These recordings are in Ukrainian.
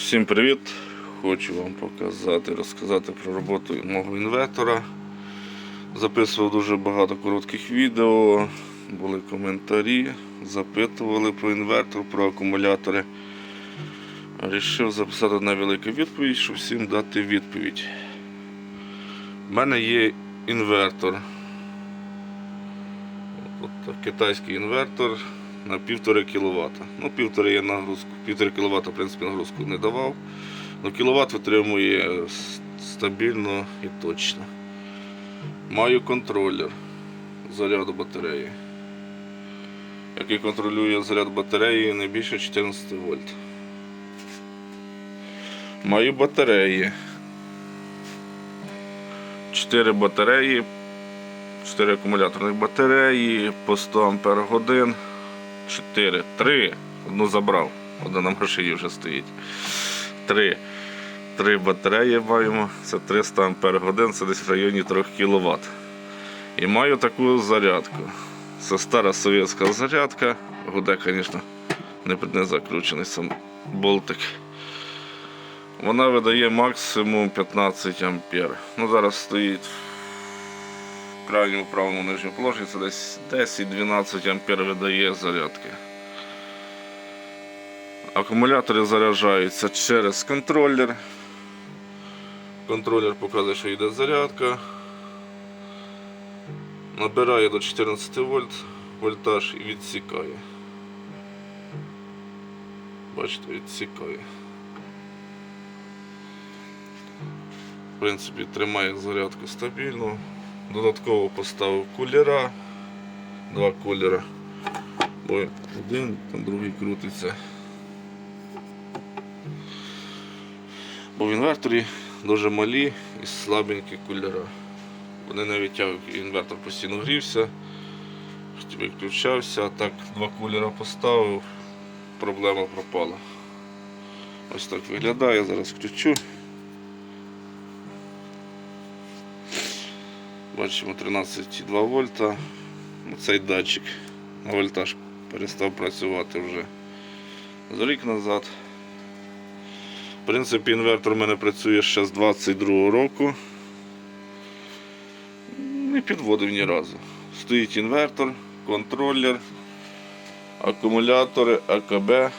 Всім привіт! Хочу вам показати, розказати про роботу мого інвертора. Записував дуже багато коротких відео, були коментарі, запитували про інвертор, про акумулятори. Рішив записати одна велика відповідь, щоб всім дати відповідь. У мене є інвертор. От китайський інвертор на 1,5 кВт. Ну, 1,5 я нагрузку, 1,5 кВт, в принципі, нагрузку не давав. Ну, кіловат витримує стабільно і точно. Маю контролер заряду батареї, який контролює заряд батареї не більше 14 вольт. Маю батареї. 4 батареї, 4 акумуляторних батареї по 100 Ампер годин. 4, 3. Одну забрав. Одна на машині вже стоїть. 3. Три батареї маємо. Це 300 Ампер годин, це десь в районі 3 кВт. І маю таку зарядку. Це стара совєтська зарядка. Гуде, звісно, не закручений сам болтик. Вона видає максимум 15 ампер. Ну, зараз стоїть крайньому правому нижньому положенні, це десь 10-12 ампер видає зарядки. Акумулятори заряджаються через контролер. Контролер показує, що йде зарядка. Набирає до 14 вольт вольтаж і відсікає. Бачите, відсікає. В принципі, тримає зарядку стабільно. Додатково поставив кулера. Два кулера. Бо один, там другий крутиться. Бо в інверторі дуже малі і слабенькі кулера. Вони не витягують, інвертор постійно грівся, виключався, а так два кулера поставив, проблема пропала. Ось так виглядає, зараз включу. Бачимо 13,2 вольта. Ну, Цей датчик на вольтаж перестав працювати вже з рік назад. В принципі, інвертор у мене працює ще з 22 року. Не підводив ні разу. Стоїть інвертор, контролер, акумулятори, АКБ,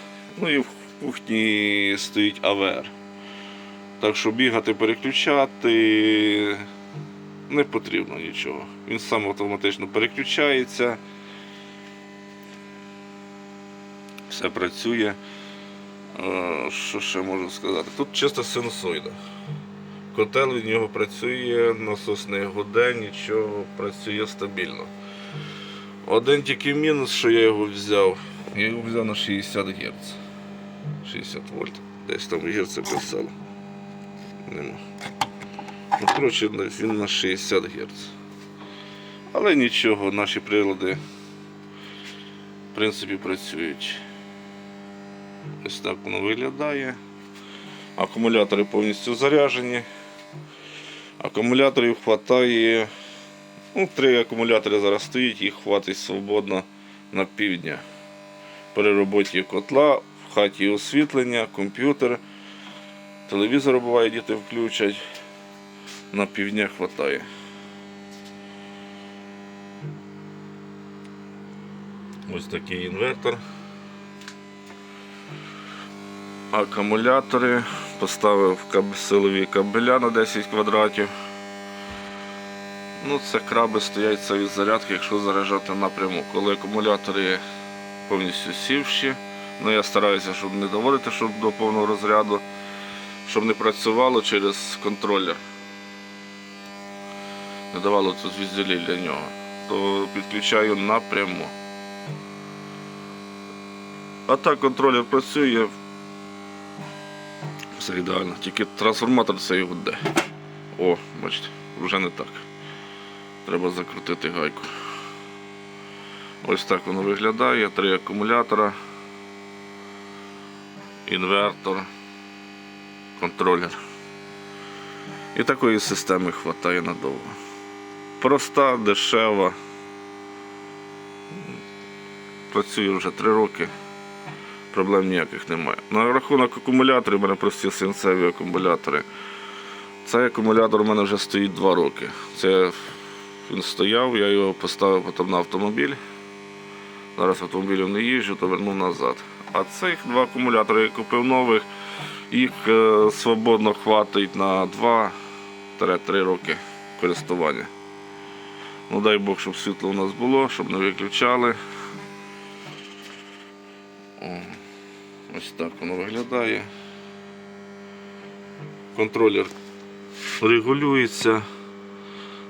ну і в кухні стоїть АВР. Так що бігати, переключати не потрібно нічого. Він сам автоматично переключається. Все працює. Е, Що ще можу сказати? Тут чисто синусоїда. Котел від нього працює, насос не гуде, нічого працює стабільно. Один тільки мінус, що я його взяв. Я його взяв на 60 Гц. 60 вольт. Десь там Гц писало. Нема. Ну, коротше, він на 60 Гц. Але нічого, наші прилади в принципі працюють. Ось так воно виглядає. Акумулятори повністю заряджені. Акумуляторів вистачає. Ну, три акумулятори зараз стоїть, їх хватить свободно на півдня. При роботі котла, в хаті освітлення, комп'ютер, телевізор буває, діти включать. На півдня вистачає. Ось такий інвертор. Акумулятори. Поставив силові кабеля на 10 квадратів. Ну, це краби стоять це від зарядки, якщо заряджати напряму. Коли акумулятори повністю сівші, ну я стараюся, щоб не доводити щоб до повного розряду, щоб не працювало через контролер. Не давало тут звізділі для нього, то підключаю напряму. А так контролер працює. Все ідеально. Тільки трансформатор цей гуде. О, бачите, вже не так. Треба закрутити гайку. Ось так воно виглядає. Три акумулятора, інвертор, контролер. І такої системи вистачає надовго. Проста, дешева. Працює вже три роки. проблем ніяких немає. На рахунок акумуляторів, у мене прості синцеві акумулятори. Цей акумулятор у мене вже стоїть 2 роки. Це він стояв, я його поставив потім на автомобіль. Зараз автомобілем не їжджу, то вернув назад. А цих два акумулятори я купив нових, їх е, свободно хватить на 2-3 роки користування. Ну дай Бог, щоб світло у нас було, щоб не виключали. О, ось так воно виглядає. Контролер регулюється.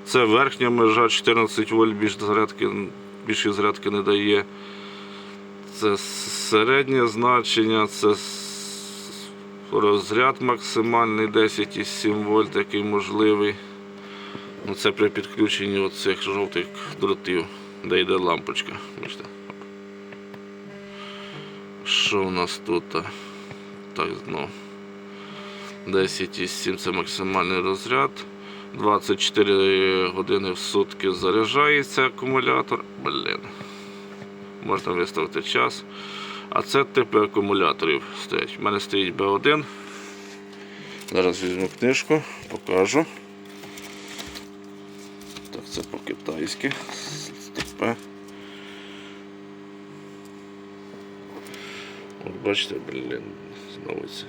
Це верхня межа 14 вольт, більш зарядки, більше зарядки не дає. Це середнє значення, це розряд максимальний 10,7 вольт, який можливий. Ну, це при підключенні оцих жовтих дротів, де йде лампочка. Бачите? Що у нас тут? Так, знову. 10,7 це максимальний розряд. 24 години в сутки заряджається акумулятор. Блін. Можна виставити час. А це типи акумуляторів стоять. У мене стоїть B1. Зараз візьму книжку, покажу. Це по-китайськи. Стопе. От бачите, блін, знову це.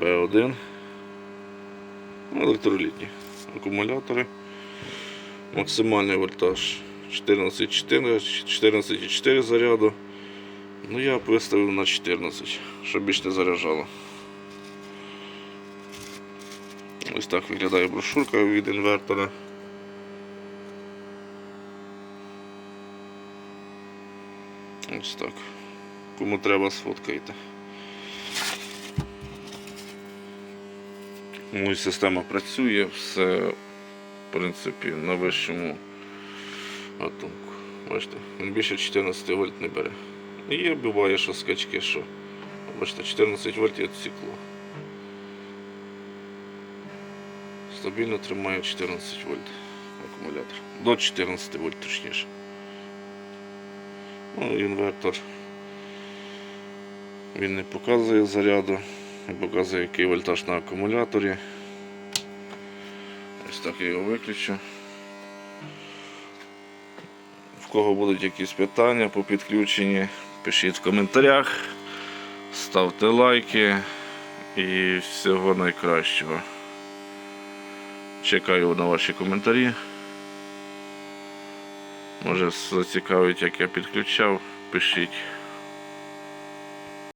B1. Ну, Електролітні акумулятори. Максимальний вольтаж 14,4 14,4 заряду. Ну я виставив на 14, щоб більш не заряджало. Ось так виглядає брошурка від інвертора. Ось так. Кому треба, сфоткайте. Ну, система працює, все в принципі на вищому гатунку. Бачите, він більше 14 вольт не бере. І є, буває, що скачки, що бачите, 14 вольт і відсікло. Стабільно тримає 14 вольт акумулятор. До 14 вольт точніше. Ну, інвертор. Він не показує заряду, не показує який вольтаж на акумуляторі. Ось так я його виключу. В кого будуть якісь питання по підключенні, пишіть в коментарях, ставте лайки і всього найкращого. Чекаю на ваші коментарі. Може зацікавить, як я підключав, пишіть.